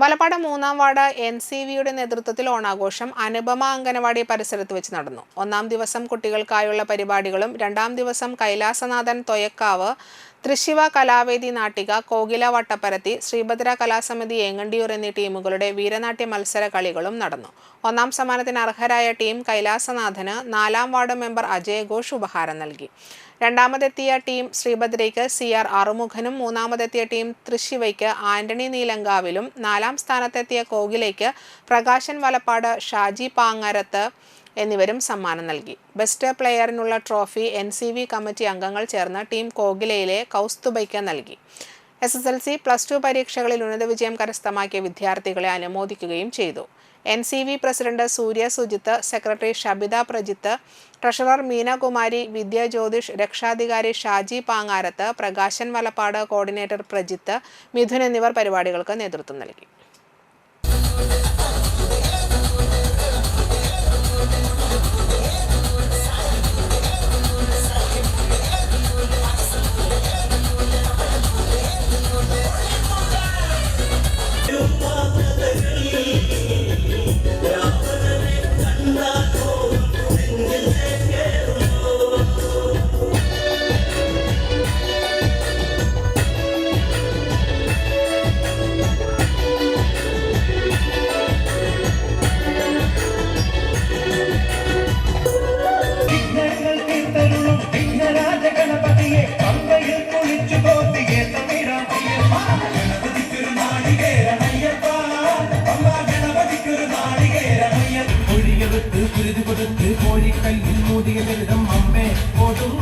വലപ്പാട് മൂന്നാം ward N C വിയുടെ നേതൃത്വത്തിൽ ഓണാഘോഷം അനുപമ അംഗനവാടി പരിസരത്ത് വെച്ച് നടന്നു. ഒന്നാം ദിവസം കുട്ടികൾക്കായുള്ള പരിപാടികളും രണ്ടാം ദിവസം കൈലാസനാഥൻ തൊയക്കാവ് തൃശിവ കലാവേദി നാട്ടിക കോകില വട്ടപ്പരത്തി ശ്രീഭദ്ര കലാസമിതി ഏങ്ങണ്ടിയൂർ എന്നീ ടീമുകളുടെ വീരനാട്യ മത്സര കളികളും നടന്നു. ഒന്നാം സമ്മാനത്തിന് അർഹരായ ടീം കൈലാസനാഥന് നാലാം വാർഡ് മെമ്പർ അജയ് ഘോഷ് ഉപഹാരം നൽകി. രണ്ടാമതെത്തിയ ടീം ശ്രീഭദ്രയ്ക്ക് സി ആർ അറുമുഖനും മൂന്നാമതെത്തിയ ടീം തൃശിവയ്ക്ക് ആന്റണി നീലങ്കാവിലും നാലാം സ്ഥാനത്തെത്തിയ കോകിലേക്ക് പ്രകാശൻ വലപ്പാട് ഷാജി പാങ്ങരത്ത് എന്നിവരും സമ്മാനം നൽകി. ബെസ്റ്റ് പ്ലെയറിനുള്ള ട്രോഫി എൻ കമ്മിറ്റി അംഗങ്ങൾ ചേർന്ന് ടീം കോകിലയിലെ കൗസ്തുബയ്ക്ക് നൽകി. S S L C plus two പരീക്ഷകളിൽ ഉന്നത വിജയം കരസ്ഥമാക്കിയ വിദ്യാർത്ഥികളെ അനുമോദിക്കുകയും ചെയ്തു. N C V president Surya Sujith secretary Shabitha Prajith treasurer Meenakumari Vidya Jyothish രക്ഷാധികാരി ഷാജി പാങ്ങാരത്ത് പ്രകാശൻ വലപ്പാട് കോർഡിനേറ്റർ പ്രജിത്ത് മിഥുൻ എന്നിവർ പരിപാടികൾക്ക് നേതൃത്വം നൽകി. കൊടുത്ത് കുരുതി കൊടുത്ത് കോഴിക്കല്ലിൽ മൂടിയ ലളിതം അമ്മേ കൊടും